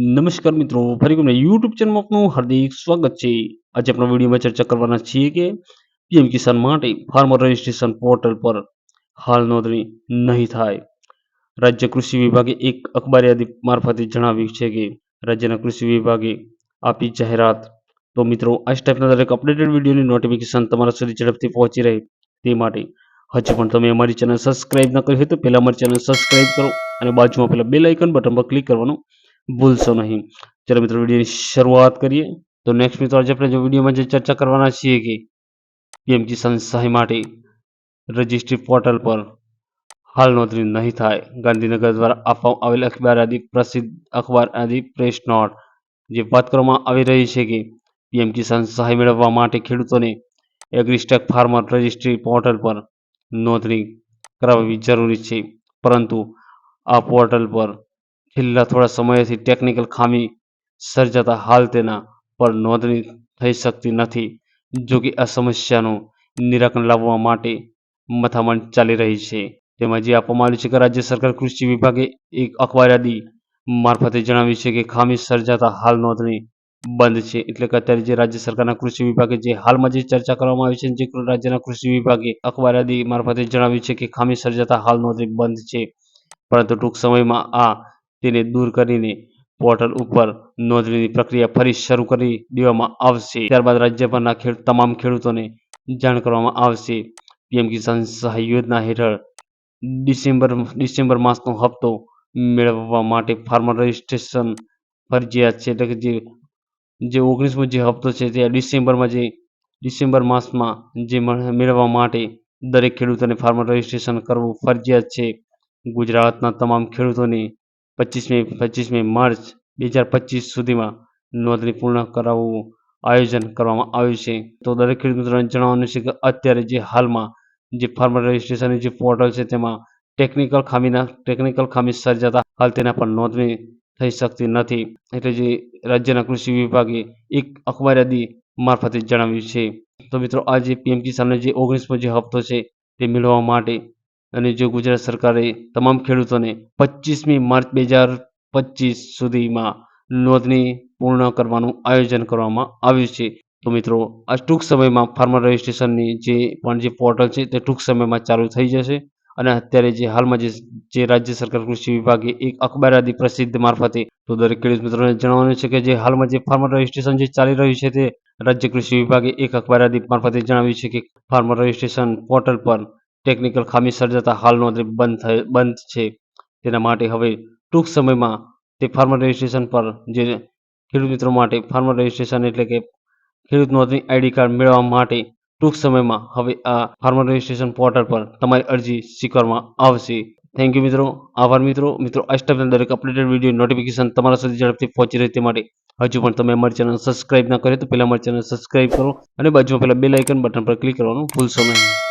નમસ્કાર મિત્રો, ફરી તમને યુટ્યુબ ચેનલમાં હાર્દિક સ્વાગત છે. આજે આપણે વિડીયોમાં ચર્ચા કરવાના છીએ કે પીએમ કિસાન માટે ફાર્મર રજિસ્ટ્રેશન પોર્ટલ પર હાલ નોંધણી નહીં થાય. રાજ્ય કૃષિ વિભાગે એક અખબાર યાદી મારફતે જણાવ્યું છે કે રાજ્યના કૃષિ વિભાગે આપી જાહેરાત. તો મિત્રો, આ ટાઈપના દરેક અપડેટેડ વિડીયોની નોટિફિકેશન તમારા સુધી ઝડપથી પહોંચી રહે તે માટે હજી પણ તમે અમારી ચેનલ સબસ્ક્રાઇબ ન કરી હોય તો પહેલાં અમારી ચેનલ સબસ્ક્રાઇબ કરો અને બાજુમાં પહેલાં બેલ આઇકન બટન પર ક્લિક કરવાનું ભૂલશો નહીં. ચાલો મિત્રો, વિડીયોની શરૂઆત કરીએ. તો નેક્સ્ટ મિત્રો, આજે આપણે જો વિડીયોમાં જે ચર્ચા કરવાના છીએ કે પીએમ કિસાન સહાય માટે રજિસ્ટ્રી પોર્ટલ પર હાલ નોંધણી નહીં થાય. ગાંધીનગર દ્વારા આપવામાં આવેલ અખબાર આદિ પ્રસિદ્ધ અખબાર આદિ પ્રેસ નોટ, જે વાત કરવામાં આવી રહી છે કે પીએમ કિસાન સહાય મેળવવા માટે ખેડૂતોને એગ્રીસ્ટેક ફાર્મર રજિસ્ટ્રી પોર્ટલ પર નોંધણી કરાવવી જરૂરી છે. પરંતુ આ પોર્ટલ પર છેલ્લા થોડા સમયથી ટેકનિકલ ખામી સર્જાતા હાલ તેના પર નોંધણી થઈ શકતી નથી, જો કે આ સમસ્યાનું નિરાકરણ લાવવા માટે મથામણ ચાલી રહી છે. તેમાં જે આપવામાં આવ્યું છે કે રાજ્ય સરકાર કૃષિ વિભાગે એક અખબારયાદી મારફતે જણાવ્યું છે કે ખામી સર્જાતા હાલ નોંધણી બંધ છે. એટલે કે અત્યારે જે રાજ્ય સરકારના કૃષિ વિભાગે જે હાલમાં જે ચર્ચા કરવામાં આવી છે જે રાજ્યના કૃષિ વિભાગે અખબારયાદી મારફતે જણાવ્યું છે કે ખામી સર્જાતા હાલ નોંધણી બંધ છે. પરંતુ ટૂંક સમયમાં આ તેને દૂર કરીને પોર્ટલ ઉપર નોંધણીની પ્રક્રિયા ફરી શરૂ કરી દેવામાં આવશે. ત્યારબાદ રાજ્યભરના ખેડ, તમામ ખેડૂતોને જાણ કરવામાં આવશે. પીએમ કિસાન સહાય યોજના હેઠળ ડિસેમ્બર ડિસેમ્બર માસનો હપ્તો મેળવવા માટે ફાર્મર રજિસ્ટ્રેશન ફરજિયાત છે. એટલે કે જે જે ઓગણીસમો જે હપ્તો છે તે ડિસેમ્બરમાં જે, ડિસેમ્બર માસમાં જે મેળવવા માટે દરેક ખેડૂતોને ફાર્મર રજિસ્ટ્રેશન કરવું ફરજિયાત છે. ગુજરાતના તમામ ખેડૂતોને પચીસમી પચીસમી માર્ચ બે હજાર પચીસ સુધીમાં નોંધણી પૂર્ણ કરાવવું આયોજન કરવામાં આવ્યું છે. તો દરેક ખેડૂત મિત્રોને જણાવવાનું છે કે અત્યારે જે હાલમાં જે ફાર્મર રજિસ્ટ્રેશનની જે પોર્ટલ છે તેમાં ટેકનિકલ ખામીના ટેકનિકલ ખામી સર્જાતા હાલ તેના પર નોંધણી થઈ શકતી નથી. એટલે જે રાજ્યના કૃષિ વિભાગે એક અખબાર યાદી મારફતે જણાવ્યું છે. તો મિત્રો આ જે પીએમ કિસાનનો જે ઓગણીસમો જે હપ્તો છે તે મેળવવા માટે અને જો ગુજરાત સરકારે તમામ ખેડૂતોને પચીસમી માર્ચ બે હજાર પચીસ સુધીમાં નોંધણી પૂર્ણ કરવાનું આયોજન કરવામાં આવ્યું છે. તો મિત્રો, આ ટૂંક સમયમાં ફાર્મર રજિસ્ટ્રેશનની જે પણ જે પોર્ટલ છે તે ટૂંક સમયમાં ચાલુ થઈ જશે અને અત્યારે જે હાલમાં જે જે રાજ્ય સરકાર કૃષિ વિભાગે એક અખબાર યાદી પ્રસિદ્ધ મારફતે, તો દરેક ખેડૂત મિત્રોને જણાવવાનું છે કે જે હાલમાં જે ફાર્મર રજિસ્ટ્રેશન જે ચાલી રહ્યું છે તે રાજ્ય કૃષિ વિભાગે એક અખબાર યાદી મારફતે જણાવ્યું છે કે ફાર્મર રજિસ્ટ્રેશન પોર્ટલ પર ટેકનિકલ ખામી સર્જાતા હાલ નોંધણી બંધ થઈ બંધ છે. તેના માટે હવે ટૂંક સમયમાં તે ફાર્મર રજિસ્ટ્રેશન પર જે ખેડૂત મિત્રો માટે ફાર્મર રજિસ્ટ્રેશન એટલે કે ખેડૂત નોંધણી આઈડી કાર્ડ મેળવવા માટે ટૂંક સમયમાં હવે આ ફાર્મર રજિસ્ટ્રેશન પોર્ટલ પર તમારી અરજી સ્વીકારવામાં આવશે. થેન્ક યુ મિત્રો. આભાર મિત્રો. મિત્રો સ્ટેપના દરેક અપડેટેડ વીડિયો નોટિફિકેશન તમારા સુધી ઝડપથી પહોંચી રહે તે માટે હજુ પણ તમે અમારી ચેનલ સબસ્ક્રાઇબ ના કરે તો પહેલાં અમારી ચેનલ સબસ્ક્રાઇબ કરો અને બાજુમાં પહેલાં બે લાઇકન બટન પર ક્લિક કરવાનું ભૂલશો નહીં.